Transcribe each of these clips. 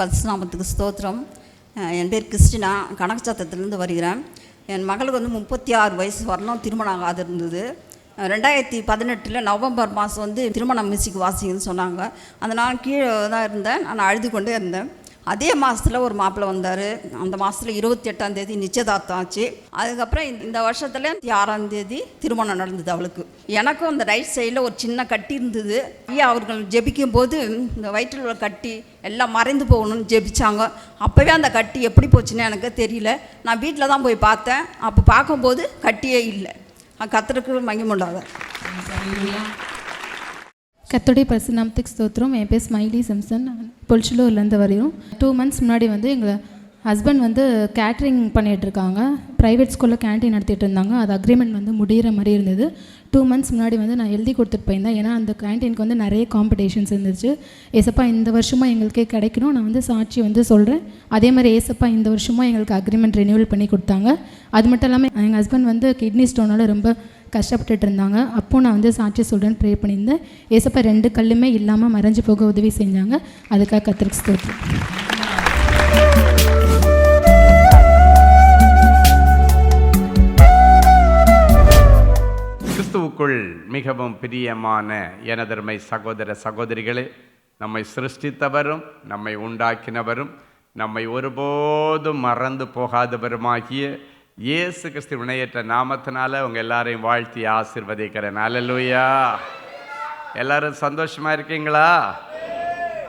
பரிசுநாமத்துக்கு ஸ்தோத்திரம். என் பேர் கிறிஸ்டினா கனகச்சத்திரத்துலேருந்து வருகிறேன். என் மகளுக்கு வந்து முப்பத்தி ஆறு வயசு வரணும் திருமணம் ஆகாது இருந்தது ரெண்டாயிரத்தி பதினெட்டில் நவம்பர் மாதம் வந்து திருமணம் மியூசிக் வாசிங்கன்னு சொன்னாங்க. அந்த நான் கீழே தான் இருந்தேன். நான் அழுது கொண்டே இருந்தேன். அதே மாதத்தில் ஒரு மாப்பிள்ளை வந்தார். அந்த மாதத்தில் இருபத்தி எட்டாம் தேதி நிச்சயதார்த்தம் ஆச்சு. அதுக்கப்புறம் இந்த- வருஷத்தில் ஆறாம் தேதி திருமணம் நடந்தது அவளுக்கு. எனக்கும் அந்த ரைட் சைடில் ஒரு சின்ன கட்டி இருந்தது. ஐயா அவர்கள் ஜெபிக்கும் போது இந்த வயிற்றில் உள்ள கட்டி எல்லாம் மறைந்து போகணும்னு ஜெபிச்சாங்க. அப்போவே அந்த கட்டி எப்படி போச்சுன்னு எனக்கு தெரியல. நான் வீட்டில் தான் போய் பார்த்தேன். அப்போ பார்க்கும்போது கட்டியே இல்லை. கத்தருக்கு முடியாத கத்தோடைய பரிசுநாமத்துக்கு ஸ்தோத்திரம். என் பேர் ஸ்மைலி சிம்சன். பொலிச்சலூர்லேருந்து வரையும். டூ மந்த்ஸ் முன்னாடி வந்து எங்களை ஹஸ்பண்ட் வந்து கேட்ரிங் பண்ணிகிட்டு இருக்காங்க. ப்ரைவேட் ஸ்கூலில் கேண்டீன் நடத்திட்டு இருந்தாங்க. அது அக்ரிமெண்ட் வந்து முடிகிற மாதிரி இருந்தது. டூ மந்த்ஸ் முன்னாடி வந்து நான் எழுதி கொடுத்துட்டு போயிருந்தேன். ஏன்னா அந்த கேண்டீனுக்கு வந்து நிறைய காம்படிஷன்ஸ் இருந்துச்சு. ஏசப்பா இந்த வருஷமாக எங்களுக்கே கிடைக்கணும். நான் வந்து சாட்சி வந்து சொல்கிறேன் அதே மாதிரி ஏசப்பா இந்த வருஷமாக எங்களுக்கு அக்ரிமெண்ட் ரினியூவல் பண்ணி கொடுத்தாங்க. அது மட்டும் இல்லாமல் எங்கள் ஹஸ்பண்ட் வந்து கிட்னி ஸ்டோனால் ரொம்ப கஷ்டப்பட்டுட்டு இருந்தாங்க அப்போது நான் வந்து சாட்சி சொல்கிறேன்னு ப்ரே பண்ணியிருந்தேன். ஏசப்பா ரெண்டு கல்லுமே இல்லாமல் மறைஞ்சு போக உதவி செஞ்சாங்க. அதுக்காக கத்திரிக்கு ஸ்தோத்திரம். கிறிஸ்துவுக்குள் மிகவும் பிரியமான எனதர்மை சகோதர சகோதரிகளே நம்மை சிருஷ்டித்தவரும் நம்மை உண்டாக்கினவரும் நம்மை ஒருபோதும் மறந்து போகாதவருமாகிய இயேசு கிறிஸ்து வினையற்ற நாமத்தினால உங்கள் எல்லாரையும் வாழ்த்தி ஆசிர்வதிக்கிறேன். அல்லேலூயா எல்லாரும் சந்தோஷமாக இருக்கீங்களா?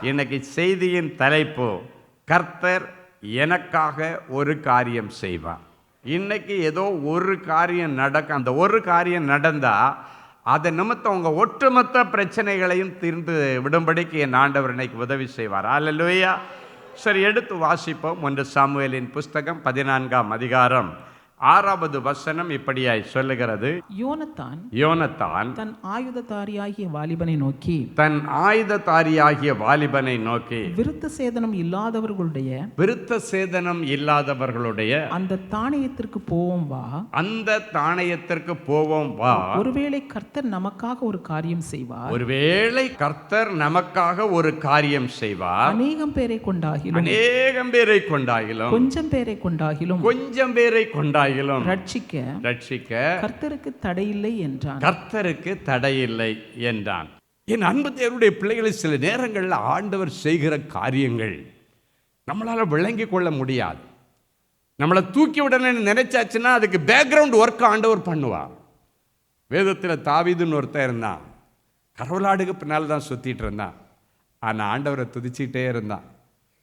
இன்னைக்கு செய்தியின் தலைப்பு கர்த்தர் எனக்காக ஒரு காரியம் செய்வார். இன்னைக்கு ஏதோ ஒரு காரியம் நடக்க அந்த ஒரு காரியம் நடந்தால் அதை நிமித்தம் உங்கள் ஒட்டுமொத்த பிரச்சனைகளையும் தீர்ந்து விடும்படிக்கு என் ஆண்டவர் இன்னைக்கு உதவி செய்வார். அல்லேலூயா சரி எடுத்து வாசிப்போம். ஒன்று சாமுவேலின் புஸ்தகம் பதினான்காம் அதிகாரம். ஆறாவது வசனம் இப்படியாய் சொல்லுகிறது. யோனத்தான் யோனத்தான் தன் ஆயுததாரியாகிய வாலிபனை நோக்கி தன் ஆயுததாரியாகிய வாலிபனை நோக்கி விருத்த சேதனம் இல்லாதவர்களுடைய விருத்த சேதனம் இல்லாதவர்களுடைய அந்த தானியத்திற்கு போவோம் வா. அந்த தானயத்திற்கு போவோம் வா. ஒருவேளை கர்த்தர் நமக்காக ஒரு காரியம் செய்வார். ஒருவேளை கர்த்தர் நமக்காக ஒரு காரியம் செய்வார். அநேகம் பேரை கொண்டாகிலும் அநேகம் பேரை கொண்டாகிலும் கொஞ்சம் பேரை கொண்டாகிலும் கொஞ்சம் பேரை கொண்டாகிலும் ரட்சிக்க ரட்சிக்க கர்த்தருக்கு தடையில்லை என்றான். கர்த்தருக்கு தடையில்லை என்றான். என் அன்பு தேவனுடைய பிள்ளைகளை சில நேரங்களில் ஆண்டவர் செய்கிற காரியங்கள் நம்மளால விளங்கி கொள்ள முடியாது. நம்மளை தூக்கி விடணும்னு நினைச்சாச்சுன்னா அதுக்கு பேக்ரவுண்ட் ஒர்க் ஆண்டவர் பண்ணுவார். வேதத்தில் தாவீதுன்னு ஒருத்தன் இருந்தான். கரவலாடுக்கு பின்னால் தான் சுற்றிட்டு இருந்தான். ஆனால் ஆண்டவரை துதிச்சிக்கிட்டே இருந்தான்.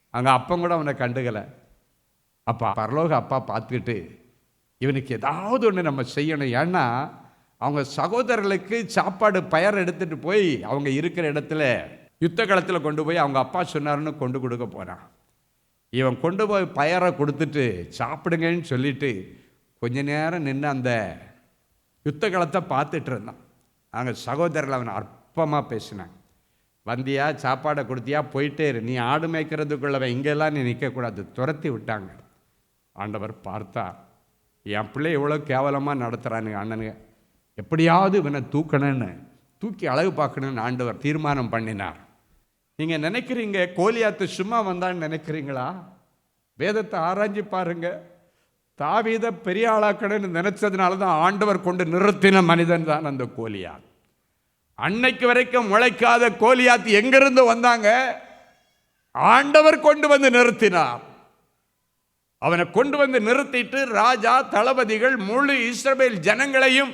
அங்கே அப்பம் கூட அவனை கண்டுக்கலை. அப்பா பரலோக அப்பா பார்த்துக்கிட்டு இவனுக்கு ஏதாவது ஒன்று நம்ம செய்யணும். ஏன்னா அவங்க சகோதரர்களுக்கு சாப்பாடு பயர் எடுத்துகிட்டு போய் அவங்க இருக்கிற இடத்துல யுத்த களத்தில் கொண்டு போய் அவங்க அப்பா சொன்னார்னு கொண்டு கொடுக்க போகிறான் இவன் கொண்டு போய் பயரை கொடுத்துட்டு சாப்பிடுங்கன்னு சொல்லிட்டு கொஞ்ச நேரம் நின்று அந்த யுத்த களத்தை பார்த்துட்டு இருந்தான். அவங்க சகோதரர்கள் அவனை அற்பமாக பேசினாங்க. வந்தியா சாப்பாடை கொடுத்தியா? போயிட்டே இரு. நீ ஆடு மேய்க்கிறதுக்குள்ளவன் இங்கெல்லாம் நீ நிற்கக்கூடாது துரத்தி விட்டாங்க. ஆண்டவர் பார்த்தா என் பிள்ளை எவ்வளோ கேவலமாக நடத்துகிறானுங்க அண்ணனுங்க. எப்படியாவது இவனை தூக்கணும்னு தூக்கி அழகு பார்க்கணும்னு ஆண்டவர் தீர்மானம் பண்ணினார். நீங்கள் நினைக்கிறீங்க கோலியாத்து சும்மா வந்தான்னு நினைக்கிறீங்களா? வேதத்தை ஆராய்ஞ்சு பாருங்க. தாவீத பெரிய ஆளாக்கணும்னு நினச்சதுனால தான் ஆண்டவர் கொண்டு நிறுத்தின மனிதன் தான் அந்த கோலியாத். அன்னைக்கு வரைக்கும் முளைக்காத கோலியாத்து எங்கிருந்து வந்தாங்க? ஆண்டவர் கொண்டு வந்து நிறுத்தினார். அவனை கொண்டு வந்து நிறுத்திட்டு ராஜா தளபதிகள் முழு இஸ்ரவேல் ஜனங்களையும்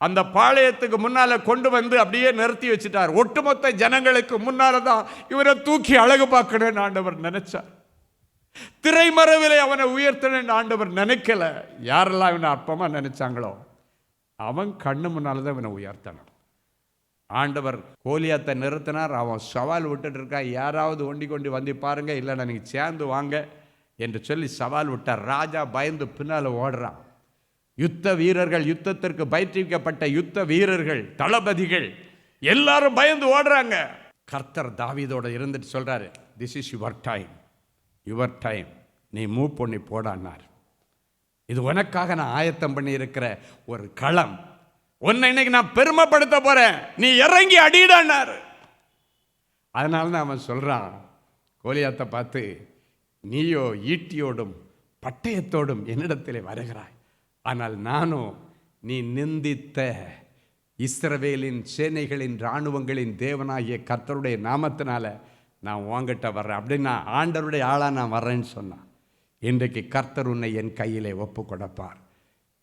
அந்த பாளையத்துக்கு முன்னால் கொண்டு வந்து அப்படியே நிறுத்தி வச்சுட்டார். ஒட்டுமொத்த ஜனங்களுக்கு முன்னால் தான் இவரை தூக்கி அழகு பார்க்கணும்னு ஆண்டவர் நினைச்சார். திரைமறைவிலே அவனை உயர்த்தணும்னு ஆண்டவர் நினைக்கல. யாரெல்லாம் இவனை அற்பமாக நினைச்சாங்களோ அவன் கண்ணு முன்னால் தான் இவனை உயர்த்தணும். ஆண்டவர் கோலியாத்தை நிறுத்தினார். அவன் சவால் விட்டுட்டு இருக்கான் யாராவது ஒண்டி கொண்டு வந்து பாருங்க இல்லைன்னா நீங்கள் சேர்ந்து வாங்க. என்று சொல்லி சவால் விட்டார். ராஜா பயந்து பின்னால் ஓடுறான். யுத்த வீரர்கள் யுத்தத்திற்கு பயிற்றுவிக்கப்பட்ட யுத்த வீரர்கள் தளபதிகள் எல்லாரும் பயந்து ஓடுறாங்க. கர்த்தர் தாவிதோட இருந்துட்டு சொல்கிறாரு this is your time your time நீ மூவ் பண்ணி போடான்னார் இது உனக்காக நான் ஆயத்தம் பண்ணி இருக்கிற ஒரு களம். உன்னை இன்னைக்கு நான் பெருமைப்படுத்த போகிறேன் நீ இறங்கி அடிடான்னாரு அதனால தான் அவன் சொல்கிறான் கோலியாத்தை பார்த்து நீயோ ஈட்டியோடும் பட்டயத்தோடும் என்னிடத்திலே வருகிறாய். ஆனால் நானோ நீ நிந்தித்த இஸ்ரவேலின் சேனைகளின் இராணுவங்களின் தேவனாகிய கர்த்தருடைய நாமத்தினால நான் உங்ககிட்ட வர்றேன். அப்படின்னு நான் ஆண்டருடைய ஆளாக நான் வர்றேன்னு சொன்னான். இன்றைக்கு கர்த்தர் உன்னை என் கையிலே ஒப்பு கொடுப்பார்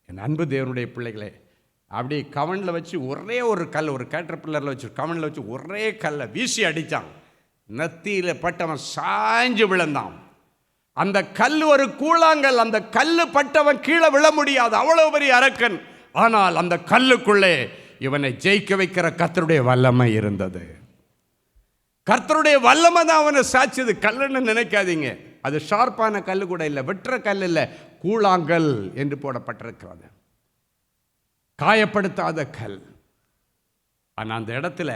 என் அன்பு தேவனுடைய பிள்ளைகளே அப்படி கவனில் வச்சு ஒரே ஒரு கல் ஒரு கேட்டர் பில்லரில் வச்சு கவனில் வச்சு ஒரே கல்லை வீசி அடித்தான். நத்தியில் பட்டவன் சாய்ஞ்சு விழுந்தான். அந்த கல் ஒரு கூழாங்கல் அந்த கல் பட்டவன் கீழே விழ முடியாது அவ்வளோ பெரிய அரக்கன். ஆனால் அந்த கல்லுக்குள்ளே இவனை ஜெயிக்க வைக்கிற கர்த்தருடைய வல்லமை இருந்தது. கர்த்தருடைய வல்லமை தான் அவனை சாட்சியது கல்லுன்னு நினைக்காதீங்க. அது ஷார்ப்பான கல் கூட இல்லை வெற்ற கல் இல்லை. கூழாங்கல் என்று போடப்பட்டிருக்கிறது. காயப்படுத்தாத கல். ஆனால் அந்த இடத்துல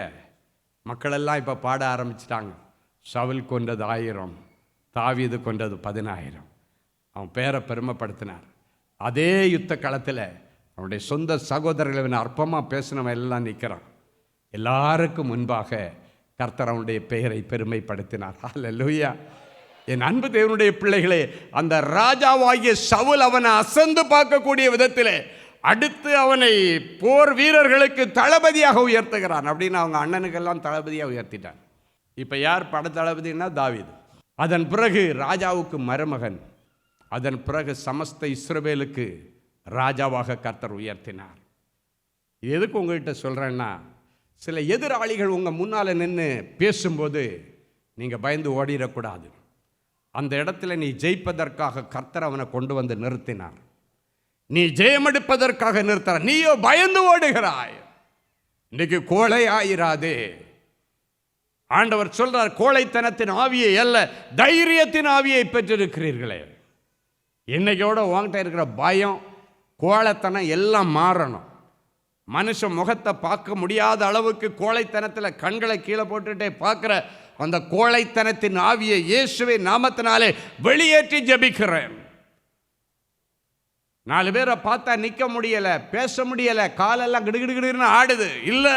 மக்களெல்லாம் இப்போ பாட ஆரம்பிச்சிட்டாங்க. சவுல் கொண்டது ஆயிரம். தாவீது கொண்டது பதினாயிரம். அவன் பேரை பெருமைப்படுத்தினார். அதே யுத்த காலத்தில் அவனுடைய சொந்த சகோதரர்களை அற்பமாக பேசினவன் எல்லாம் நிற்கிறான் எல்லாருக்கும் முன்பாக கர்த்தர் அவனுடைய பெயரை பெருமைப்படுத்தினார். அல்ல லூயா என் அன்பு தேவனுடைய பிள்ளைகளே அந்த ராஜாவாகிய சவுல் அவனை அசந்து பார்க்கக்கூடிய விதத்தில் அடுத்து அவனை போர் வீரர்களுக்கு தளபதியாக உயர்த்துகிறான். அப்படின்னு அவங்க அண்ணனுக்கெல்லாம் தளபதியாக உயர்த்திட்டான். இப்போ யார் பட தளபதினா தாவீது. அதன் பிறகு ராஜாவுக்கு மருமகன். அதன் பிறகு சமஸ்த இஸ்ரவேலுக்கு ராஜாவாக கர்த்தர் உயர்த்தினார். இது எதுக்கு உங்கள்கிட்ட சொல்கிறேன்னா சில எதிராளிகள் உங்கள் முன்னால் நின்று பேசும்போது நீங்கள் பயந்து ஓடிடக்கூடாது. அந்த இடத்துல நீ ஜெயிப்பதற்காக கர்த்தர் அவனை கொண்டு வந்து நிறுத்தினார். நீ ஜெயமெடுப்பதற்காக நிறுத்துற நீயோ பயந்து ஓடுகிறாய். இன்றைக்கு கோழை ஆயிராதே ஆண்டவர் சொல்றார் கோழைத்தனத்தின் ஆவியை அல்ல தைரியத்தின் ஆவியை பெற்றிருக்கிறீர்களே. இன்னைக்கோட உங்ககிட்ட இருக்கிற பயம் கோழைத்தனம் எல்லாம் மாறணும். மனுஷன் முகத்தை பார்க்க முடியாத அளவுக்கு கோழைத்தனத்தில் கண்களை கீழே போட்டுட்டே பார்க்குற அந்த கோழைத்தனத்தின் ஆவியை இயேசுவை நாமத்தினாலே வெளியேற்றி ஜெபிக்கிறேன். நாலு பேரை பார்த்தா நிற்க முடியலை பேச முடியலை காலெல்லாம் கிடுகிடுகிடுன்னு ஆடுது. இல்லை.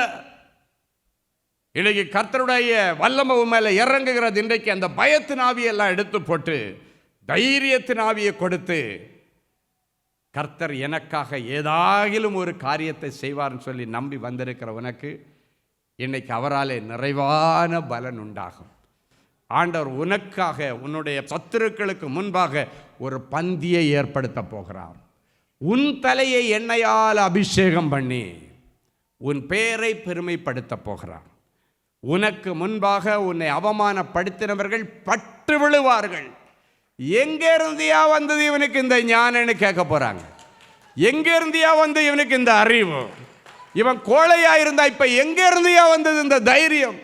இன்றைக்கு கர்த்தருடைய வல்லமை மேலே இறங்குகிறது. இன்றைக்கு அந்த பயத்தின் ஆவியெல்லாம் எடுத்து போட்டு தைரியத்தின் ஆவியை கொடுத்து கர்த்தர் எனக்காக ஏதாகிலும் ஒரு காரியத்தை செய்வார்னு சொல்லி நம்பி வந்திருக்கிற உனக்கு இன்னைக்கு அவராலே நிறைவான பலன் உண்டாகும். ஆண்டவர் உனக்காக உன்னுடைய சத்துருக்களுக்கு முன்பாக ஒரு பந்தியை ஏற்படுத்த போகிறார். உன் தலையை எண்ணெயால் அபிஷேகம் பண்ணி உன் பெயரை பெருமைப்படுத்த போகிறார். உனக்கு முன்பாக உன்னை அவமானப்படுத்தினவர்கள் பட்டு விழுவார்கள். எங்கே இருந்தியா வந்தது இவனுக்கு இந்த ஞானன்னு கேட்க போகிறாங்க எங்கே இருந்தியா வந்து இவனுக்கு இந்த அறிவு? இவன் கோழையா இருந்தா இப்போ எங்கே இருந்தியா வந்தது இந்த தைரியம்?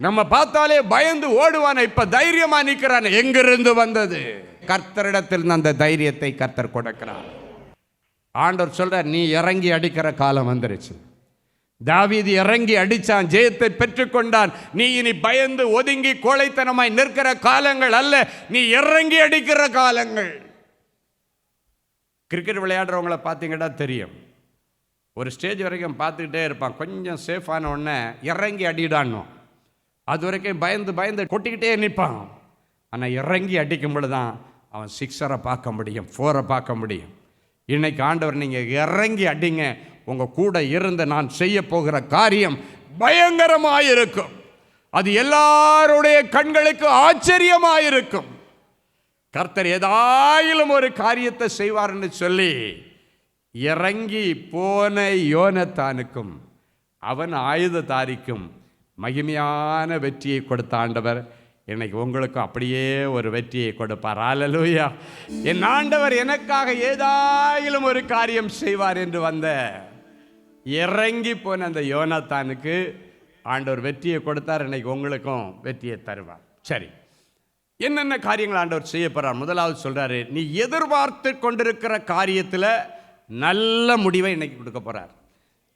நம்ம பார்த்தாலே பயந்து ஓடுவான இப்போ தைரியமா நிற்கிறான் எங்கிருந்து வந்தது? கர்த்தரிடத்தில் அந்த தைரியத்தை கர்த்தர் கொடுக்கிறான் ஆண்டவர் சொல்றார் நீ இறங்கி அடிக்கிற காலம் வந்துருச்சு. தாவீது இறங்கி அடிச்சான் ஜெயத்தை பெற்றுக்கொண்டான் நீ இனி பயந்து ஒதுங்கி கோழைத்தனமாய் நிற்கிற காலங்கள் அல்ல நீ இறங்கி அடிக்கிற காலங்கள். கிரிக்கெட் விளையாடுறவங்கள பார்த்தீங்கன்னா தெரியும். ஒரு ஸ்டேஜ் வரைக்கும் பார்த்துக்கிட்டே இருப்பான். கொஞ்சம் சேஃபான உடனே இறங்கி அடிடான்னும் அது வரைக்கும் பயந்து பயந்து கொட்டிக்கிட்டே நிற்பான். ஆனால் இறங்கி அடிக்கும் பொழுது தான் அவன் சிக்ஸரை பார்க்க முடியும் ஃபோரை பார்க்க முடியும். இன்னைக்கு ஆண்டவர் நீங்கள் இறங்கி அடிங்க. உங்கள் கூட இருந்து நான் செய்ய போகிற காரியம் பயங்கரமாக இருக்கும் அது எல்லாருடைய கண்களுக்கு ஆச்சரியமாக இருக்கும் கர்த்தர் ஏதாயிலும் ஒரு காரியத்தை செய்வார்னு சொல்லி இறங்கி போன யோனத்தானுக்கும் அவன் ஆயுததாரிக்கும் மகிமையான வெற்றியை கொடுத்த ஆண்டவர். இன்னைக்கு உங்களுக்கும் அப்படியே ஒரு வெற்றியை கொடுப்பார். ஆலலூயா என் ஆண்டவர் எனக்காக ஏதாயிலும் ஒரு காரியம் செய்வார் என்று வந்த இறங்கி போன அந்த யோனாத்தானுக்கு ஆண்டவர் வெற்றியை கொடுத்தார் இன்னைக்கு உங்களுக்கும் வெற்றியை தருவார். சரி. என்னென்ன காரியங்கள் ஆண்டவர் செய்ய போகிறார் முதலாவது சொல்கிறாரு நீ எதிர்பார்த்து கொண்டிருக்கிற காரியத்தில் நல்ல முடிவை இன்னைக்கு கொடுக்க போகிறார்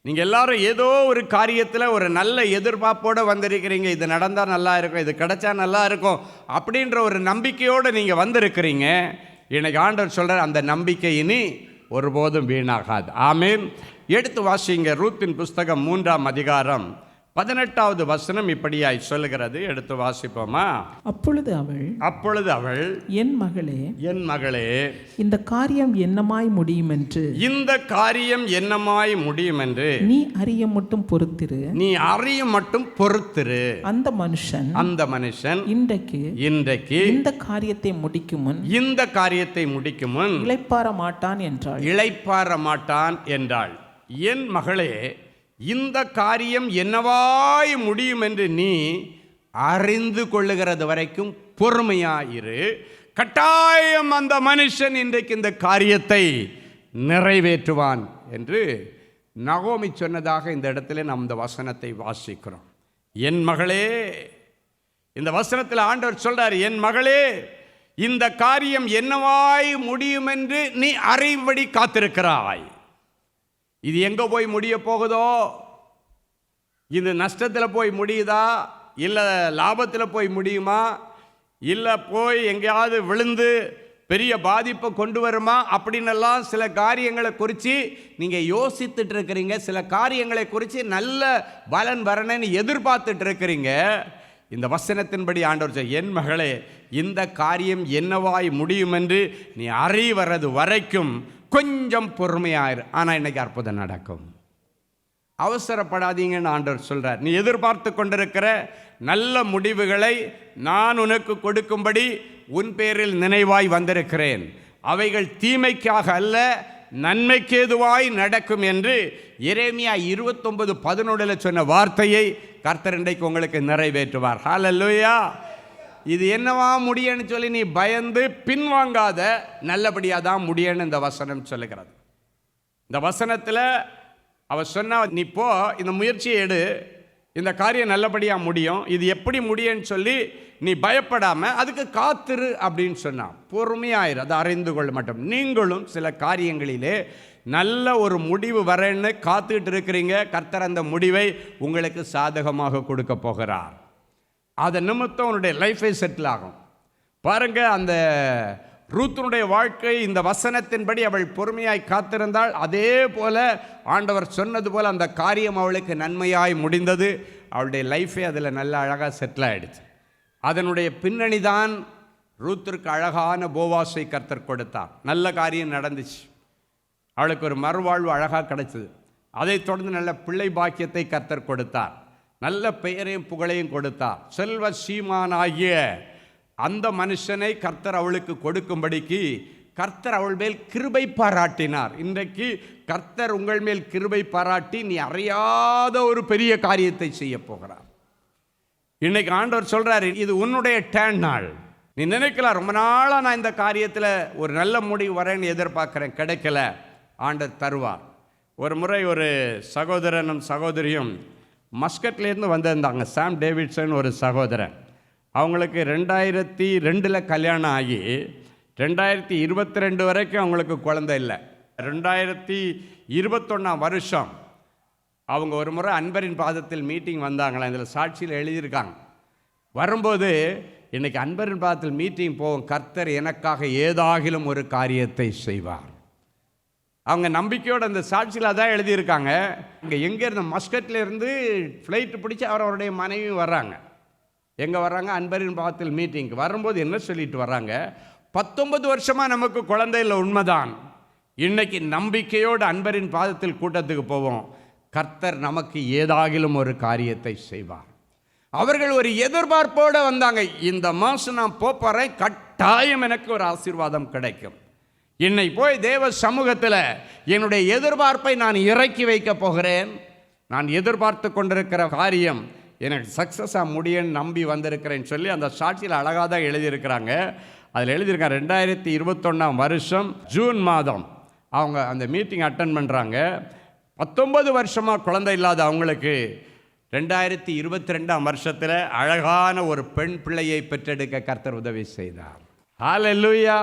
நீங்கள் எல்லாரும் ஏதோ ஒரு காரியத்தில் ஒரு நல்ல எதிர்பார்ப்போடு வந்திருக்கிறீங்க இது நடந்தால் நல்லா இருக்கும் இது கிடைச்சா நல்லா இருக்கும் அப்படின்ற ஒரு நம்பிக்கையோடு நீங்கள் வந்திருக்கிறீங்க. இன்னைக்கு ஆண்டவர் சொல்கிறார் அந்த நம்பிக்கை இனி ஒருபோதும் வீணாகாது. ஆமேன். எடுத்து வாசிங்க ரூத்தின் புஸ்தகம் மூன்றாம் அதிகாரம். பதினெட்டாவது வசனம் இப்படியாய் சொல்லுகிறது. எடுத்து வாசிப்போமா? அப்பொழுது அவள் அப்பொழுது அவள் என் மகளே என் மகளே இந்த காரியம் என்னமாய் முடியும் என்று இந்த காரியம் என்னமாய் முடியும் என்று நீ அறிய மட்டும் பொறுத்திரு. நீ அறியும் மட்டும் பொறுத்திரு. அந்த மனுஷன் அந்த மனுஷன் இன்றைக்கு இன்றைக்கு இந்த காரியத்தை முடிக்கும் முன் இந்த காரியத்தை முடிக்கும் முன் இளைப்பாற மாட்டான் என்றாள். இளைப்பாற மாட்டான் என்றாள். என் மகளே இந்த காரியம் என்னவாய் முடியும் என்று நீ அறிந்து கொள்ளுகிறது வரைக்கும் பொறுமையாயிரு. கட்டாயம் அந்த மனுஷன் இன்றைக்கு இந்த காரியத்தை நிறைவேற்றுவான் என்று நகோமி சொன்னதாக இந்த இடத்துல நாம் இந்த வசனத்தை வாசிக்கிறோம். என் மகளே இந்த வசனத்தில் ஆண்டவர் சொல்றார் என் மகளே இந்த காரியம் என்னவாய் முடியும் என்று நீ அறிவுபடி காத்திருக்கிறாய். இது எங்கே போய் முடிய போகுதோ? இது நஷ்டத்தில் போய் முடியுதா? இல்லை லாபத்தில் போய் முடியுமா? இல்லை போய் எங்கேயாவது விழுந்து பெரிய பாதிப்பை கொண்டு வருமா? அப்படின்னெல்லாம் சில காரியங்களை குறித்து நீங்கள் யோசித்துட்டு இருக்கிறீங்க. சில காரியங்களை குறித்து நல்ல பலன் வரணும்னு எதிர்பார்த்துட்டு இருக்கிறீங்க. இந்த வசனத்தின்படி ஆண்டவர் என் மகளே இந்த காரியம் என்னவாய் முடியும் என்று நீ அறிவரது வரைக்கும் கொஞ்சம் பொறுமையாயிரு. ஆனால் இன்றைக்கி அற்புதம் நடக்கும். அவசரப்படாதீங்கன்னு ஆண்டவர் சொல்கிறார் நீ எதிர்பார்த்து கொண்டிருக்கிற நல்ல முடிவுகளை நான் உனக்கு கொடுக்கும்படி உன் பேரில் நினைவாய் வந்திருக்கிறேன். அவைகள் தீமைக்காக அல்ல நன்மைக்கு எதுவாய் நடக்கும் என்று இறைமையா இருபத்தொன்பது பதினொன்றில் சொன்ன வார்த்தையை கர்த்தர் இன்றைக்கு உங்களுக்கு நிறைவேற்றுவார். ஹalleluya இது என்னவா முடியன்னு சொல்லி நீ பயந்து பின்வாங்காத நல்லபடியாக தான் முடியன்னு இந்த வசனம் சொல்லுகிறது. இந்த வசனத்தில் அவர் சொன்ன நீ போ இந்த முயற்சியை எடு. இந்த காரியம் நல்லபடியாக முடியும். இது எப்படி முடியும்னு சொல்லி நீ பயப்படாமல் அதுக்கு காத்திரு அப்படின்னு சொன்னான் பொறுமையாயிரு அதை அறிந்து கொள்ள மாட்டோம். நீங்களும் சில காரியங்களிலே நல்ல ஒரு முடிவு வரேன்னு காத்துக்கிட்டு இருக்கிறீங்க. கர்த்தர் அந்த முடிவை உங்களுக்கு சாதகமாக கொடுக்க போகிறார். அதை நிமித்தம் அவனுடைய லைஃபை செட்டில் ஆகும். பாருங்க அந்த ரூத்தனுடைய வாழ்க்கை இந்த வசனத்தின்படி அவள் பொறுமையாய் காத்திருந்தாள். அதே போல ஆண்டவர் சொன்னது போல் அந்த காரியம் அவளுக்கு நன்மையாய் முடிந்தது. அவளுடைய லைஃபே அதில் நல்ல அழகாக செட்டில் ஆகிடுச்சு அதனுடைய பின்னணி தான் ரூத்திற்கு அழகான போவாஸை கர்த்தர் கொடுத்தார். நல்ல காரியம் நடந்துச்சு. அவளுக்கு ஒரு மறுவாழ்வு அழகாக கிடைச்சது. அதைத் தொடர்ந்து நல்ல பிள்ளை பாக்கியத்தை கர்த்தர் கொடுத்தார். நல்ல பெயரையும் புகழையும் கொடுத்தார் செல்வ சீமானாகிய அந்த மனுஷனை கர்த்தர் அவளுக்கு கொடுக்கும்படிக்கு கர்த்தர் அவள் மேல் கிருபை பாராட்டினார். இன்றைக்கு கர்த்தர் உங்கள் மேல் கிருபை பாராட்டி நீ அறியாத ஒரு பெரிய காரியத்தை செய்ய போகிறார். இன்னைக்கு ஆண்டவர் சொல்கிறார் இது உன்னுடைய டேன் நாள். நீ நினைக்கலாம் ரொம்ப நாளாக நான் இந்த காரியத்தில் ஒரு நல்ல முடிவு வரேன்னு எதிர்பார்க்குறேன் கிடைக்கல. ஆண்டர் தருவார். ஒரு முறை ஒரு சகோதரனும் சகோதரியும் மஸ்கட்லேருந்து வந்திருந்தாங்க. சாம் டேவிட்சன் ஒரு சகோதரன் அவங்களுக்கு ரெண்டாயிரத்தி ரெண்டில் கல்யாணம் ஆகி ரெண்டாயிரத்தி இருபத்தி ரெண்டு வரைக்கும் அவங்களுக்கு குழந்தை இல்லை. ரெண்டாயிரத்தி இருபத்தொன்னாம் வருஷம் அவங்க ஒரு முறை அன்பரின் பாதத்தில் மீட்டிங் வந்தாங்களா? இதில் சாட்சியில் எழுதியிருக்காங்க. வரும்போது இன்றைக்கி அன்பரின் பாதத்தில் மீட்டிங் போவோம் கர்த்தர் எனக்காக ஏதாகிலும் ஒரு காரியத்தை செய்வார். அவங்க நம்பிக்கையோட அந்த சாட்சியில் தான் எழுதியிருக்காங்க. இங்கே எங்கே இருந்த ஃப்ளைட்டு பிடிச்சி அவர் அவருடைய மனைவி வர்றாங்க. எங்கே வர்றாங்க? அன்பரின் பாதத்தில் மீட்டிங்க்கு வரும்போது என்ன சொல்லிட்டு வர்றாங்க? பத்தொன்பது வருஷமாக நமக்கு குழந்தை இல்லை உண்மைதான். இன்னைக்கு நம்பிக்கையோடு அன்பரின் பாதத்தில் கூட்டத்துக்கு போவோம். கர்த்தர் நமக்கு ஏதாகிலும் ஒரு காரியத்தை செய்வார். அவர்கள் ஒரு எதிர்பார்ப்போடு வந்தாங்க. இந்த மாதம் நான் போகிறேன் கட்டாயம் எனக்கு ஒரு ஆசீர்வாதம் கிடைக்கும். என்னை போய் தேவ சமூகத்தில் என்னுடைய எதிர்பார்ப்பை நான் இறக்கி வைக்கப் போகிறேன். நான் எதிர்பார்த்து கொண்டிருக்கிற காரியம் எனக்கு சக்ஸஸாக முடியும்னு நம்பி வந்திருக்கிறேன்னு சொல்லி அந்த சாட்சியில் அழகாக தான் எழுதியிருக்கிறாங்க. அதில் எழுதியிருக்காங்க ரெண்டாயிரத்தி இருபத்தொன்னாம் வருஷம் ஜூன் மாதம். அவங்க அந்த மீட்டிங் அட்டன் பண்ணுறாங்க பத்தொம்பது வருஷமாக குழந்தை இல்லாத அவங்களுக்கு ரெண்டாயிரத்தி இருபத்தி ரெண்டாம் வருஷத்தில் அழகான ஒரு பெண் பிள்ளையை பெற்றெடுக்க கர்த்தர் உதவி செய்தார். ஹalleluya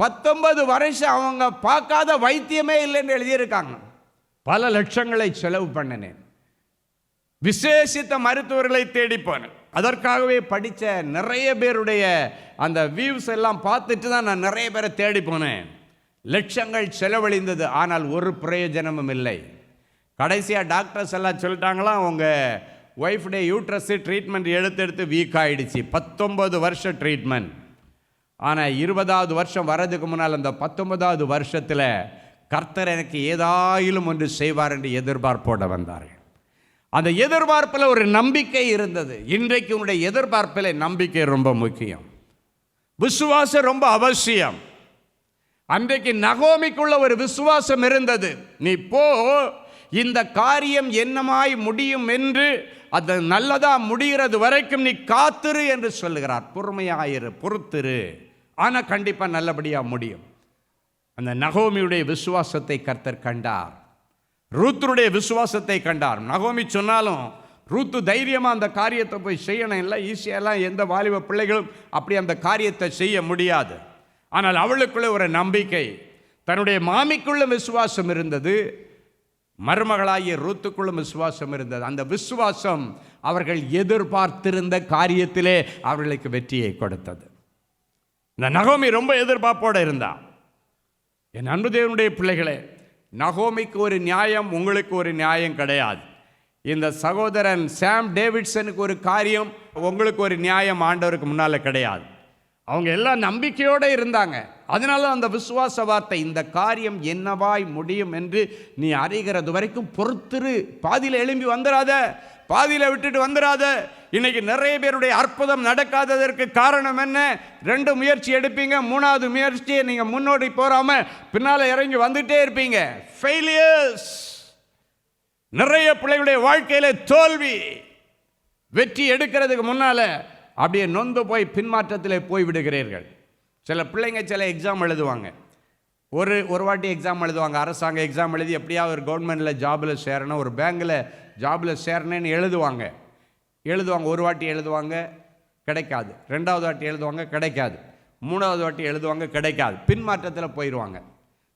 பத்தொன்பது வருஷம் அவங்க பார்க்காத வைத்தியமே இல்லைன்னு எழுதியிருக்காங்க. பல லட்சங்களை செலவு பண்ணினேன். விசேஷித்த மருத்துவர்களை தேடி போனேன். அதற்காகவே படித்த நிறைய பேருடைய அந்த வியூஸ் எல்லாம் பார்த்துட்டு தான் நான் நிறைய பேரை தேடி போனேன். லட்சங்கள் செலவழிந்தது ஆனால் ஒரு பிரயோஜனமும் இல்லை. கடைசியாக டாக்டர்ஸ் எல்லாம் சொல்லிட்டாங்களாம் உங்கள் ஒய்ஃபுடைய யூட்ரஸு ட்ரீட்மெண்ட் எடுத்து எடுத்து வீக் ஆகிடுச்சு பத்தொம்பது வருஷம் ட்ரீட்மெண்ட் ஆனால் இருபதாவது வருஷம் வர்றதுக்கு முன்னால் அந்த பத்தொன்பதாவது வருஷத்தில் கர்த்தர் எனக்கு ஏதாயிலும் ஒன்று செய்வார் என்று எதிர்பார்ப்போட வந்தார்கள். அந்த எதிர்பார்ப்பில் ஒரு நம்பிக்கை இருந்தது. இன்றைக்கு உன்னுடைய எதிர்பார்ப்பில் நம்பிக்கை ரொம்ப முக்கியம். விசுவாசம் ரொம்ப அவசியம். அன்றைக்கு நகோமிக்குள்ள ஒரு விசுவாசம் இருந்தது. நீ போ இந்த காரியம் என்னமாய் முடியும் என்று அது நல்லதாக முடிகிறது வரைக்கும் நீ காத்திரு என்று சொல்லுகிறார். பொறுமையாயிரு பொறுத்துரு. ஆனால் கண்டிப்பாக நல்லபடியாக முடியும். அந்த நகோமியுடைய விசுவாசத்தை கர்த்தர் கண்டார். ரூத்தருடைய விசுவாசத்தை கண்டார். நகோமி சொன்னாலும் ரூத்து தைரியமாக அந்த காரியத்தை போய் செய்யணும். இல்லை ஈஸியெல்லாம் எந்த வாலிப பிள்ளைகளும் அப்படி அந்த காரியத்தை செய்ய முடியாது. ஆனால் அவளுக்குள்ள ஒரு நம்பிக்கை. தன்னுடைய மாமிக்குள்ள விசுவாசம் இருந்தது. மருமகளாகிய ரூத்துக்குள்ளும் விசுவாசம் இருந்தது. அந்த விசுவாசம் அவர்கள் எதிர்பார்த்திருந்த காரியத்திலே அவர்களுக்கு வெற்றியை கொடுத்தது. இந்த நகோமி ரொம்ப எதிர்பார்ப்போடு இருந்தா. என் அன்பு தேவனுடைய பிள்ளைகளே நகோமிக்கு ஒரு நியாயம் உங்களுக்கு ஒரு நியாயம் கிடையாது. இந்த சகோதரன் சாம் டேவிட்சனுக்கு ஒரு காரியம் உங்களுக்கு ஒரு நியாயம் ஆண்டவருக்கு முன்னால் கிடையாது. அவங்க எல்லாம் நம்பிக்கையோடு இருந்தாங்க. அதனால அந்த விசுவாச வார்த்தை இந்த காரியம் என்னவாய் முடியும் என்று நீ அறிகிறது வரைக்கும் பொறுத்துரு. பாதியில் எழும்பி வந்துடாத பாதியில் விட்டுட்டு வந்துடாத இன்னைக்கு நிறைய பேருடைய அற்புதம் நடக்காததற்கு காரணம் என்ன? ரெண்டு முயற்சி எடுப்பீங்க மூணாவது முயற்சியை நீங்கள் முன்னோடி போகாமல் பின்னால் இறங்கி வந்துட்டே இருப்பீங்க. ஃபெயிலியர்ஸ் நிறைய பிள்ளைகளுடைய வாழ்க்கையில் தோல்வி வெற்றி எடுக்கிறதுக்கு முன்னால் அப்படியே நொந்து போய் பின்மாற்றத்தில் போய் விடுகிறீர்கள். சில பிள்ளைங்க சில எக்ஸாம் எழுதுவாங்க. ஒரு ஒரு வாட்டி எக்ஸாம் எழுதுவாங்க. அரசாங்க எக்ஸாம் எழுதி எப்படியாவது ஒரு கவர்மெண்ட்டில் ஜாபில் சேரணும். ஒரு பேங்கில் ஜாபில் சேரணேன்னு எழுதுவாங்க. எழுதுவாங்க ஒரு வாட்டி எழுதுவாங்க கிடைக்காது. ரெண்டாவது வாட்டி எழுதுவாங்க கிடைக்காது. மூணாவது வாட்டி எழுதுவாங்க கிடைக்காது. பின்மாற்றத்தில் போயிடுவாங்க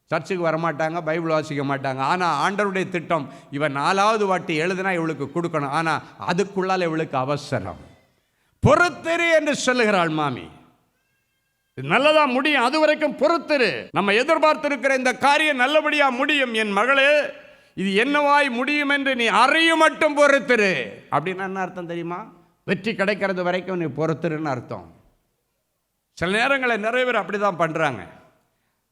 சர்ச்சுக்கு வரமாட்டாங்க பைபிள் வாசிக்க மாட்டாங்க. ஆனால் ஆண்டவருடைய திட்டம் இவன் நாலாவது வாட்டி எழுதுனா இவளுக்கு கொடுக்கணும். ஆனால் அதுக்குள்ளால் இவளுக்கு அவசரம். பொறுத்தரு என்று சொல்லுகிறாள் மாமி. நல்லதா முடியும். அது வரைக்கும் பொறுத்தரு. நம்ம எதிர்பார்த்திருக்கிற இந்த காரியம் நல்லபடியா முடியும். என் மகளே இது என்னவாய் முடியும் என்று நீ அறியும் மட்டும் பொறுத்திரு. அப்படின்னு என்ன அர்த்தம் தெரியுமா? வெற்றி கிடைக்கிறது வரைக்கும் நீ பொறுத்திருன்னு அர்த்தம். சில நேரங்களில் நிறைய பேர் அப்படி தான் பண்ணுறாங்க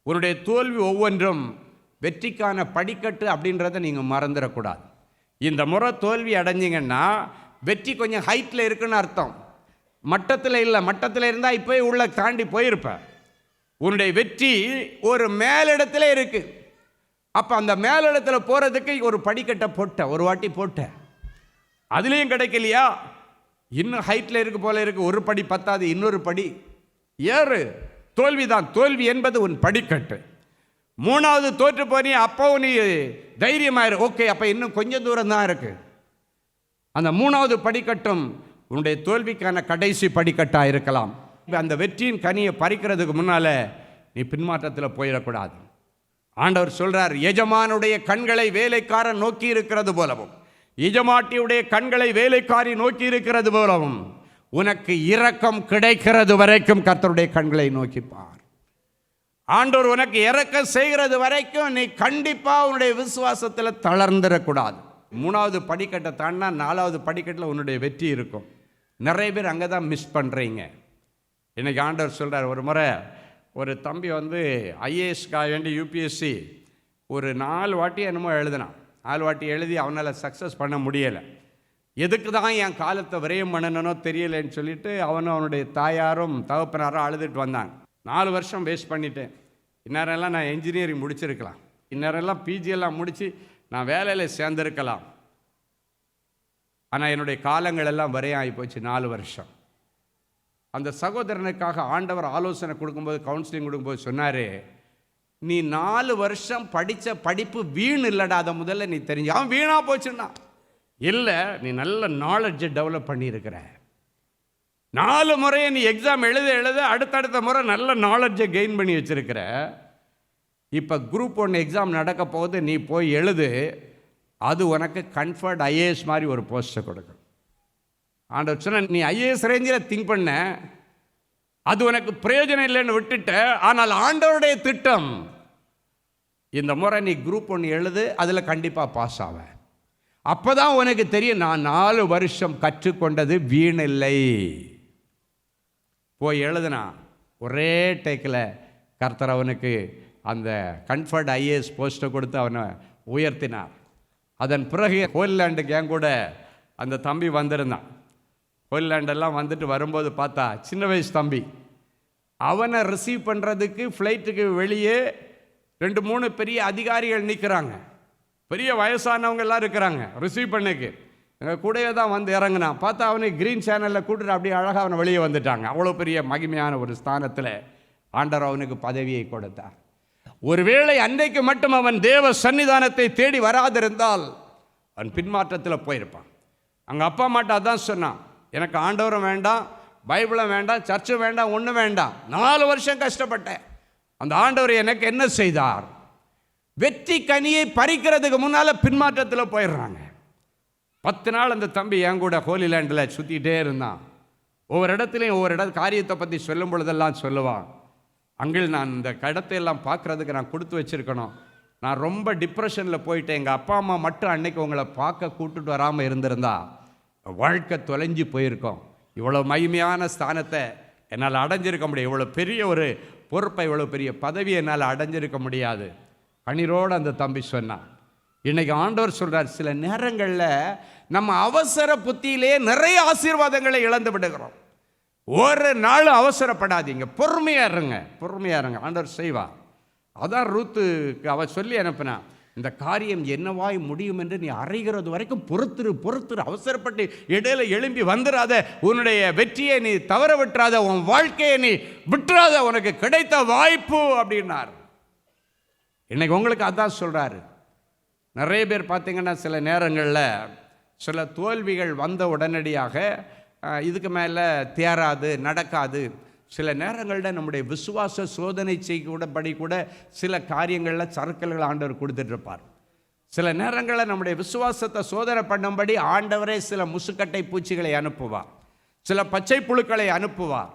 உன்னுடைய தோல்வி ஒவ்வொன்றும் வெற்றிக்கான படிக்கட்டு அப்படின்றத நீங்கள் மறந்துடக்கூடாது. இந்த முறை தோல்வி அடைஞ்சிங்கன்னா வெற்றி கொஞ்சம் ஹைட்டில் இருக்குன்னு அர்த்தம். மட்டத்தில் இல்லை மட்டத்தில் இருந்தால் இப்போயே உள்ள தாண்டி போயிருப்ப. உன்னுடைய வெற்றி ஒரு மேலிடத்துல இருக்கு. அப்போ அந்த மேலிடத்தில் போகிறதுக்கு ஒரு படிக்கட்டை போட்ட ஒரு வாட்டி போட்ட. அதுலேயும் கிடைக்கலையா? இன்னும் ஹைட்டில் இருக்கு போல இருக்கு. ஒரு படி பத்தாது இன்னொரு படி. ஏறு. தோல்விதான். தோல்வி என்பது உன் படிக்கட்டு. மூணாவது தோற்று போனி அப்போ நீ தைரியமாயிரு. ஓகே அப்போ இன்னும் கொஞ்சம் தூரம் தான் இருக்கு. அந்த மூணாவது படிக்கட்டும் உன்னுடைய தோல்விக்கான கடைசி படிக்கட்டாக இருக்கலாம். அந்த வெற்றியின் கனியை பறிக்கிறதுக்கு முன்னால் நீ பின்மாற்றத்தில் போயிடக்கூடாது. ஆண்டவர் சொல்கிறார் எஜமானுடைய கண்களை வேலைக்காரன் நோக்கி இருக்கிறது போலவும் எஜமாட்டியுடைய கண்களை வேலைக்காரி நோக்கி இருக்கிறது போலவும் உனக்கு இரக்கம் கிடைக்கிறது வரைக்கும் கர்த்தருடைய கண்களை நோக்கிப்பார் ஆண்டோர் ஆண்டவர் உனக்கு இறக்கம் செய்கிறது வரைக்கும் நீ கண்டிப்பாக உன்னுடைய விசுவாசத்தில் தளர்ந்துடக்கூடாது. மூணாவது படிக்கட்டை தாண்டினா நாலாவது படிக்கட்டில் உன்னுடைய வெற்றி இருக்கும். நிறைய பேர் அங்கே தான் மிஸ் பண்ணுறீங்க இன்றைக்கி ஆண்டவர் சொல்கிறார் ஒரு முறை ஒரு தம்பி வந்து ஐஏஎஸ்க்காக வேண்டி யூபிஎஸ்சி ஒரு நாலு வாட்டி என்னமோ எழுதினான் நாலு வாட்டி எழுதி அவனால் சக்ஸஸ் பண்ண முடியலை. எதுக்கு தான் என் காலத்தை விரயம் பண்ணணும்னோ தெரியலைன்னு சொல்லிட்டு அவனும் அவனுடைய தாயாரும் தகப்பனாரும் அழுதுட்டு வந்தாங்க. நாலு வருஷம் வேஸ்ட் பண்ணிட்டேன். இந்நேரம்லாம் நான் இன்ஜினியரிங் முடிச்சிருக்கலாம். இந்நேரம்லாம் பிஜியெல்லாம் முடித்து நான் வேலையில் சேர்ந்துருக்கலாம். ஆனால் என்னுடைய காலங்கள் எல்லாம் வரையாகி போச்சு நாலு வருஷம். அந்த சகோதரனுக்காக ஆண்டவர் ஆலோசனை கொடுக்கும்போது கவுன்சிலிங் கொடுக்கும்போது சொன்னார் நீ நாலு வருஷம் படித்த படிப்பு வீண் இல்லைடா அதை முதல்ல நீ தெரிஞ்சு அவன் வீணாக போச்சுன்னா. இல்லை நீ நல்ல நாலெட்ஜை டெவலப் பண்ணியிருக்கிற. நாலு முறையை நீ எக்ஸாம் எழுத எழுத அடுத்தடுத்த முறை நல்ல நாலெட்ஜை கெயின் பண்ணி வச்சுருக்கிற. இப்போ குரூப் ஒன்று எக்ஸாம் நடக்க போகுது நீ போய் எழுது. அது உனக்கு கன்ஃபர்ட் ஐஏஎஸ் மாதிரி ஒரு போஸ்ட்டை கொடுக்கும். ஆண்டவர் சொன்ன நீ ஐஏஎஸ் ரேஞ்சில் திங்க் பண்ண. அது உனக்கு பிரயோஜனம் இல்லைன்னு விட்டுட்ட. ஆனால் ஆண்டவருடைய திட்டம் இந்த முறை நீ குரூப் ஒன்று எழுது அதில் கண்டிப்பாக பாஸ் ஆவ அப்பதான் உனக்கு தெரியும் நான் நாலு வருஷம் கற்றுக்கொண்டது வீணில்லை போய் எழுதுனா ஒரே டேக்கில் கர்த்தர் அவனுக்கு அந்த கன்ஃபர்ட் ஐஏஎஸ் போஸ்ட்டை கொடுத்து அவனை உயர்த்தினார். அதன் பிறகு ஹோல்லாண்டுக்கு என் கூட அந்த தம்பி வந்திருந்தான். ஹோல்லாண்டெல்லாம் வந்துட்டு வரும்போது பார்த்தா சின்ன வயசு தம்பி. அவனை ரிசீவ் பண்ணுறதுக்கு ஃப்ளைட்டுக்கு வெளியே ரெண்டு மூணு பெரிய அதிகாரிகள் நிற்கிறாங்க பெரிய வயசானவங்க எல்லாம் இருக்கிறாங்க ரிசீவ் பண்ணக்கு. எங்கள் கூடவே தான் வந்து இறங்குனான். பார்த்தா அவனை க்ரீன் சேனலில் கூட்டுட்டு அப்படியே அழகாக அவனை வெளியே வந்துட்டாங்க. அவ்வளோ பெரிய மகிமையான ஒரு ஸ்தானத்தில் ஆண்டவர் அவனுக்கு பதவியை கொடுத்தார். ஒருவேளை அன்றைக்கு மட்டும் அவன் தேவ சன்னிதானத்தை தேடி வராதிருந்தால் அவன் பின்மாற்றத்தில் போயிருப்பான். அங்கே அப்பா மாட்டா தான் சொன்னான். எனக்கு ஆண்டவரும் வேண்டாம் பைபிளும் வேண்டாம் சர்ச்சும் வேண்டாம் ஒன்றும் வேண்டாம். நாலு வருஷம் கஷ்டப்பட்டேன். அந்த ஆண்டவர் எனக்கு என்ன செய்தார்? வெற்றி கனியை பறிக்கிறதுக்கு முன்னால் பின்மாற்றத்தில் போயிடுறாங்க. பத்து நாள் அந்த தம்பி என் கூட ஹோலி லேண்டில் சுற்றிக்கிட்டே இருந்தான். ஒவ்வொரு இடத்துலையும் ஒவ்வொரு இட காரியத்தை பற்றி சொல்லும் பொழுதெல்லாம் சொல்லுவான். அங்கிள் நான் இந்த கடத்தையெல்லாம் பார்க்குறதுக்கு நான் கொடுத்து வச்சிருக்கணும். நான் ரொம்ப டிப்ரெஷனில் போயிட்டேன். எங்கள் அப்பா அம்மா மட்டும் அன்னைக்கு உங்களை பார்க்க கூட்டுட்டு வராமல் இருந்திருந்தா. வாழ்க்கை தொலைஞ்சு போயிருக்கோம். இவ்வளோ மகிமையான ஸ்தானத்தை என்னால் அடைஞ்சிருக்க முடியும். இவ்வளோ பெரிய ஒரு பொறுப்பை இவ்வளோ பெரிய பதவியை என்னால் அடைஞ்சிருக்க முடியாது. கண்ணீரோடு அந்த தம்பி சொன்னான். இன்றைக்கி ஆண்டவர் சொல்கிறார் சில நேரங்களில் நம்ம அவசர புத்தியிலே நிறைய ஆசீர்வாதங்களை இழந்து விடுகிறோம். ஒரு நாளும் அவசரப்படாதீங்க. பொறுமையாக இருங்க. பொறுமையா இருங்க. ஆண்டவர் செய்வார். அதான் ரூத்துக்கு அவ சொல்லி அனுப்பினா இந்த காரியம் என்னவாய் முடியும் என்று நீ அறைகிறது வரைக்கும் பொறுத்துரு பொறுத்துரு. அவசரப்பட்டு இடையில எழும்பி வந்துடாத உன்னுடைய வெற்றியை நீ தவற விட்டுறாத. உன் வாழ்க்கையை நீ விட்டுறாத. உனக்கு கிடைத்த வாய்ப்பு அப்படின்னார். இன்னைக்கு உங்களுக்கு அதான் சொல்கிறாரு நிறைய பேர் பார்த்தீங்கன்னா சில நேரங்களில் சில தோல்விகள் வந்த உடனடியாக இதுக்கு மேலே தேராது நடக்காது. சில நேரங்களில் நம்முடைய விசுவாச சோதனை செய்யக்கூடபடி கூட சில காரியங்களில் சறுக்கல்கள் ஆண்டவர் கொடுத்துட்ருப்பார் சில நேரங்களில் நம்முடைய விசுவாசத்தை சோதனை பண்ணும்படி ஆண்டவரே சில முசுக்கட்டை பூச்சிகளை அனுப்புவார். சில பச்சை புழுக்களை அனுப்புவார்.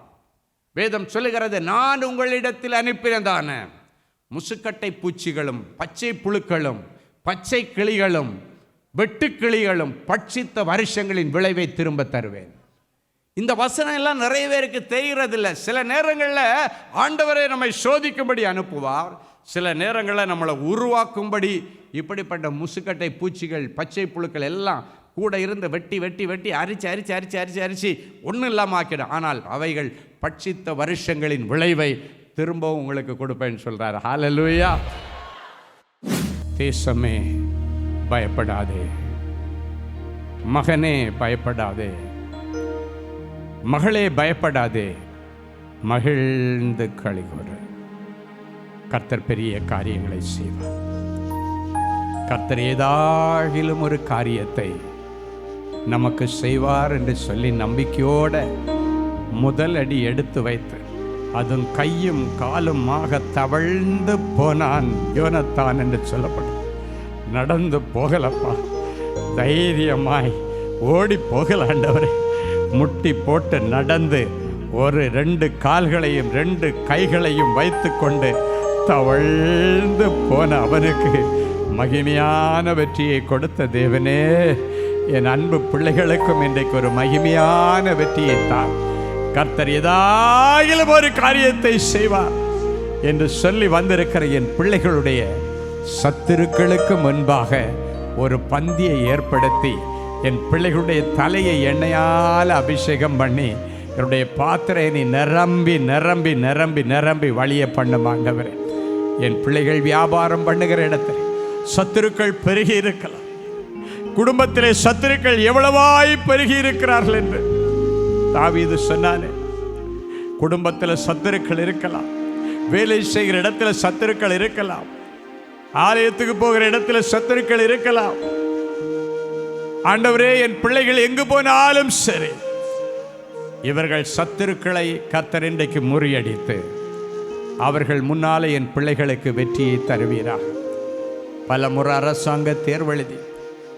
வேதம் சொல்லுகிறது நான் உங்களிடத்தில் அனுப்பினதான முசுக்கட்டை பூச்சிகளும் பச்சை புழுக்களும் பச்சை கிளிகளும் வெட்டுக்கிளிகளும் பட்சித்த வருஷங்களின் விளைவை திரும்ப தருவேன். இந்த வசனம் எல்லாம் நிறைய பேருக்கு தெரிகிறதில்ல. சில நேரங்களில் ஆண்டவரை நம்மை சோதிக்கும்படி அனுப்புவார். சில நேரங்களில் நம்மளை உருவாக்கும்படி இப்படிப்பட்ட முசுக்கட்டை பூச்சிகள் பச்சை புழுக்கள் எல்லாம் கூட இருந்து வெட்டி வெட்டி வெட்டி அரிச்சு அரிச்சு அரிச்சு அரிச்சு அரிச்சு ஒன்றும் இல்லாமல் ஆக்கிடும். ஆனால் அவைகள் பட்சித்த வருஷங்களின் விளைவை திரும்பவும் உங்களுக்கு கொடுப்பேன்னு சொல்கிறார் ஹாலலூயா தேசமே பயப்படாதே. மகனே பயப்படாதே. மகளே பயப்படாதே. மகிழ்ந்து கழிகொடு கர்த்தர் பெரிய காரியங்களை செய்வார். கர்த்தர் ஏதாகிலும் ஒரு காரியத்தை நமக்கு செய்வார் என்று சொல்லி நம்பிக்கையோட முதல் அடி எடுத்து வைத்து அதன் கையும் காலுமாக தவழ்ந்து போனான் யோனத்தான் என்று சொல்லப்படும். நடந்து போகலப்பா. தைரியமாய் ஓடி போகலாண்டவரே. முட்டி போட்டு நடந்து ஒரு ரெண்டு கால்களையும் ரெண்டு கைகளையும் வைத்துக்கொண்டு தவழ்ந்து போன அவனுக்கு மகிமையான வெற்றியை கொடுத்த தேவனே என் அன்பு பிள்ளைகளுக்கும் இன்றைக்கு ஒரு மகிமையான வெற்றியை தான். கர்த்தர் ஏதாயிலும் ஒரு காரியத்தை செய்வார் என்று சொல்லி வந்திருக்கிற என் பிள்ளைகளுடைய சத்துருக்களுக்கு முன்பாக ஒரு பந்தியை ஏற்படுத்தி என் பிள்ளைகளுடைய தலையை எண்ணெயால் அபிஷேகம் பண்ணி என்னுடைய பாத்திரை நீ நிரம்பி நிரம்பி நிரம்பி நிரம்பி வழிய பண்ணுமாண்டவர் என் பிள்ளைகள் வியாபாரம் பண்ணுகிற இடத்தில் சத்துருக்கள் பெருகி இருக்கலாம். குடும்பத்திலே சத்துருக்கள் எவ்வளவாய் பெருகி இருக்கிறார்கள் என்று தாவீது சொன்னானே. குடும்பத்தில் சத்துருக்கள் இருக்கலாம். வேலை செய்கிற இடத்துல சத்துருக்கள் இருக்கலாம். ஆலயத்துக்கு போகிற இடத்துல சத்துருக்கள் இருக்கலாம். ஆண்டவரே என் பிள்ளைகள் எங்கு போனாலும் சரி. இவர்கள் சத்துருக்களை கத்தர் இன்றைக்கு முறியடித்து அவர்கள் முன்னாலே என் பிள்ளைகளுக்கு வெற்றியை தருவீராக பல முறை அரசாங்க தேர்வெழுதி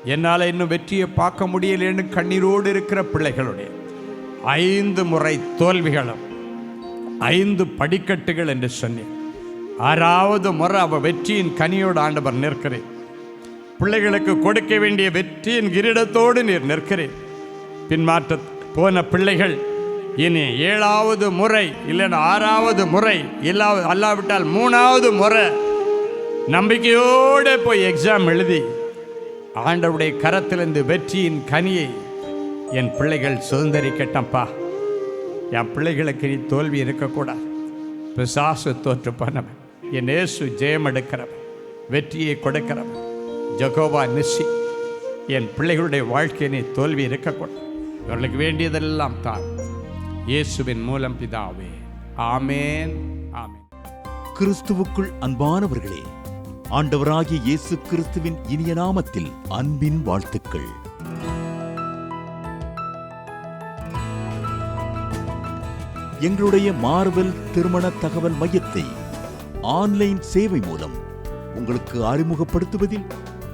என்னால் இன்னும் வெற்றியை பார்க்க முடியலன்னு கண்ணீரோடு இருக்கிற பிள்ளைகளுடைய ஐந்து முறை தோல்விகளும் ஐந்து படிக்கட்டுகள் என்று சொன்னேன். ஆறாவது முறை அவ வெற்றியின் கனியோடு ஆண்டவர் நிற்கிறேன். பிள்ளைகளுக்கு கொடுக்க வேண்டிய வெற்றியின் கிரீடத்தோடு நீர் நிற்கிறேன். பின்மாற்ற போன பிள்ளைகள் இனி ஏழாவது முறை இல்லைன்னா ஆறாவது முறை இல்லா அல்லாவிட்டால் மூணாவது முறை நம்பிக்கையோடு போய் எக்ஸாம் எழுதி ஆண்டவுடைய கரத்திலிருந்து வெற்றியின் கனியை என் பிள்ளைகள் சுதந்திரிக்கட்டப்பா. என் பிள்ளைகளுக்கு நீ தோல்வி இருக்கக்கூடாது. பிசாசு தோற்று பண்ணவன் என் ஏசு ஜெயம் எடுக்கிறவன் வெற்றியை கொடுக்கிறவன். ஜகோபா நிசி என் பிள்ளைகளுடைய வாழ்க்கையினை தோல்வி இருக்கக்கூடாது இவர்களுக்கு வேண்டியதெல்லாம் தான் இயேசுவின் மூலம் பிதாவே. ஆமேன். ஆமேன். கிறிஸ்துவுக்குள் அன்பானவர்களே ஆண்டவராகிய இயேசு கிறிஸ்துவின் இனிய நாமத்தில் அன்பின் வாழ்த்துக்கள். எங்களுடைய மார்வெல் திருமண தகவல் மையத்தை ஆன்லைன் சேவை மூலம் உங்களுக்கு அறிமுகப்படுத்துவதில்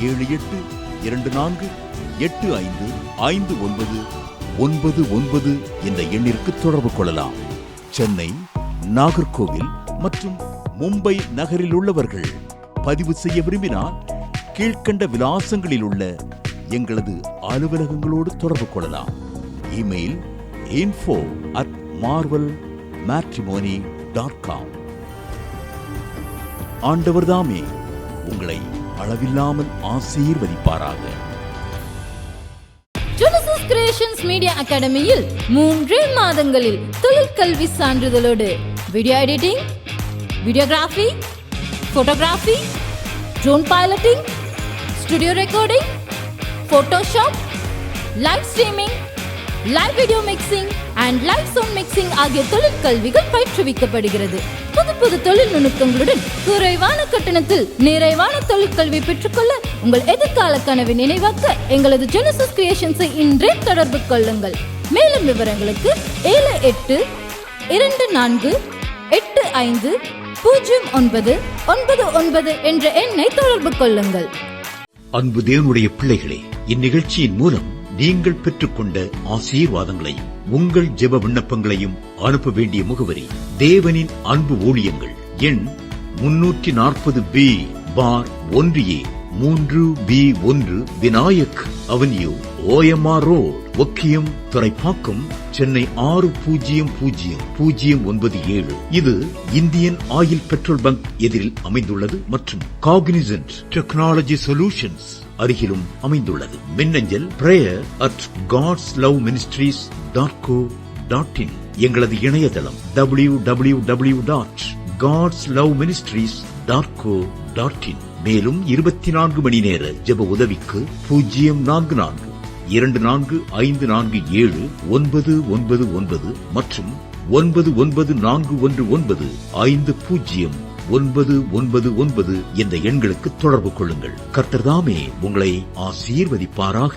ஏழு எட்டு இரண்டு நான்கு எட்டு ஐந்து ஐந்து ஒன்பது ஒன்பது ஒன்பது என்ற எண்ணிற்கு தொடர்பு கொள்ளலாம். சென்னை நாகர்கோவில் மற்றும் மும்பை நகரில் உள்ளவர்கள் பதிவு செய்ய விரும்பினால் கீழ்க்கண்ட விலாசங்களில் உள்ள எங்களது அலுவலகங்களோடு தொடர்பு கொள்ளலாம். Email info at Marvel Matrimony dot com ஆண்டவர்தாமே உங்களை அளவில்லாமல் ஆசீர்வதிப்பாராக. ஜெனசிஸ் கிரியேஷன்ஸ் மீடியா அகாடமியில் மூன்றே மாதங்களில் தொழிற்கல்வி சான்றிதழோடு video editing videography photography drone piloting studio recording Photoshop live streaming live video mixing and life sound mixing ஆகிய தொழிற்கல்விகள் பயிற்றுவிக்கப்படுகிறது. புது புது தொழில் நுணுக்கங்களுடன் குறைவான கட்டணத்தில் நிறைவான தொழிற்கல்வி பெற்றுக்கொள்ள உங்கள் எதிர்கால கனவை நினைவாக்க எங்களது ஜெனசிஸ் கிரியேஷன்ஸை இன்றே தொடர்பு கொள்ளுங்கள். மேலும் விவரங்களுக்கு ஏழு எட்டு இரண்டு நான்கு எட்டு ஐந்து பூஜ்ஜியம் ஒன்பது ஒன்பது ஒன்பது என்ற எண்ணை தொடர்பு கொள்ளுங்கள். அன்பு தேவனுடைய பிள்ளைகளே இந்நிகழ்ச்சியின் மூலம் நீங்கள் பெற்றுக்கொண்ட ஆசீர்வாதங்களையும் உங்கள் ஜெப விண்ணப்பங்களையும் அனுப்ப வேண்டிய முகவரி தேவனின் அன்பு ஊழியங்கள் எண் முன்னூற்றி நாற்பது பி பார் ஒன்று ஏ மூன்று பி ஒன்று Vinayak Avenue OMR Road Okkiyam Thuraipakkam Chennai ஆறு பூஜ்ஜியம் பூஜ்ஜியம் பூஜ்ஜியம் ஒன்பது ஏழு. இது இந்தியன் ஆயில் பெட்ரோல் பங்க் எதிரில் அமைந்துள்ளது மற்றும் காக்னிசன்ட் டெக்னாலஜி சொல்யூஷன்ஸ். அருகிலும் அமைந்துள்ளது. மின்னஞ்சல் prayer at God's Love Ministries dot co dot in எங்களது இணையதளம் W W W dot God's Love Ministries dot co dot in மேலும் இருபத்தி நான்கு மணி நேர ஜெப உதவிக்கு பூஜ்ஜியம் நான்கு நான்கு இரண்டு நான்கு ஐந்து நான்கு ஏழு ஒன்பது ஒன்பது ஒன்பது மற்றும் ஒன்பது ஒன்பது நான்கு ஒன்று ஒன்பது ஐந்து பூஜ்ஜியம் ஒன்பது ஒன்பது ஒன்பது என்ற எண்களுக்கு தொடர்பு கொள்ளுங்கள். கர்த்தர்தாமே உங்களை ஆசீர்வதிப்பாராக.